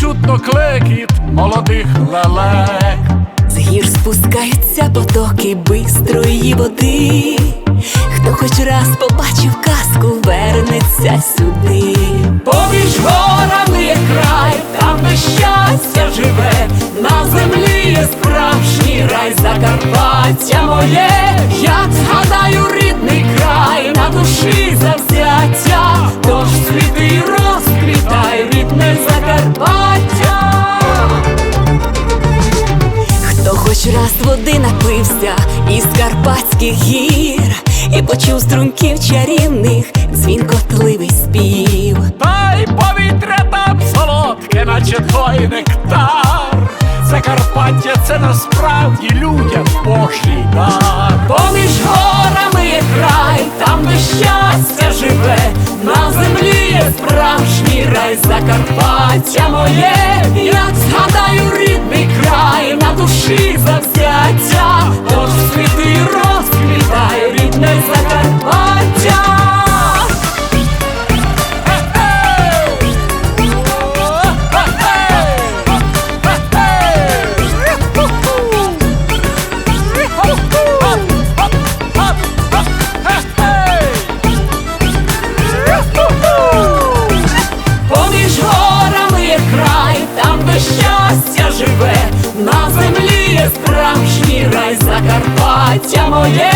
чутно клекіт молодих лелек. З гір спускаються потоки бистрої води. Хто хоч раз побачив казку, вернеться сюди. Поміж горами є край, там де щастя живе, на землі є справжній рай, Закарпаття моє, Я згадаю рідний край, на душі завзять. Води напився із Карпатських гір і почув струнків чарівних дзвінкотливий спів. Та й повітря там солодке, наче той нектар. Закарпаття це насправді людям Божий дар. Поміж горами є край, там де щастя живе, на землі є справжній рай Закарпаття моє, як згадаю Закарпаття моє,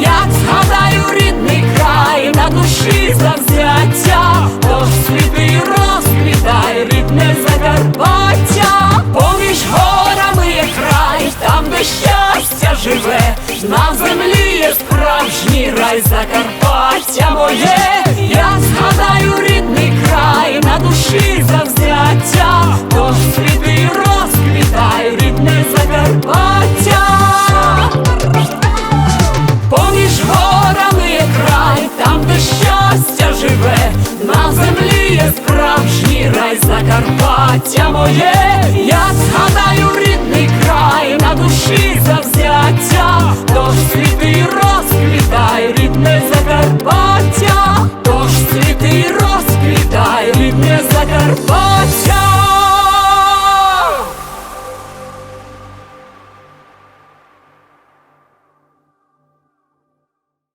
як згадаю рідний край, на душі завзяття, тож світи розквітай, рідне Закарпаття, поміж горами є край, там де щастя живе, на землі є справжній рай Закарпаття моє, я згадаю щастя моє, я згадаю рідний край на душі завзяття.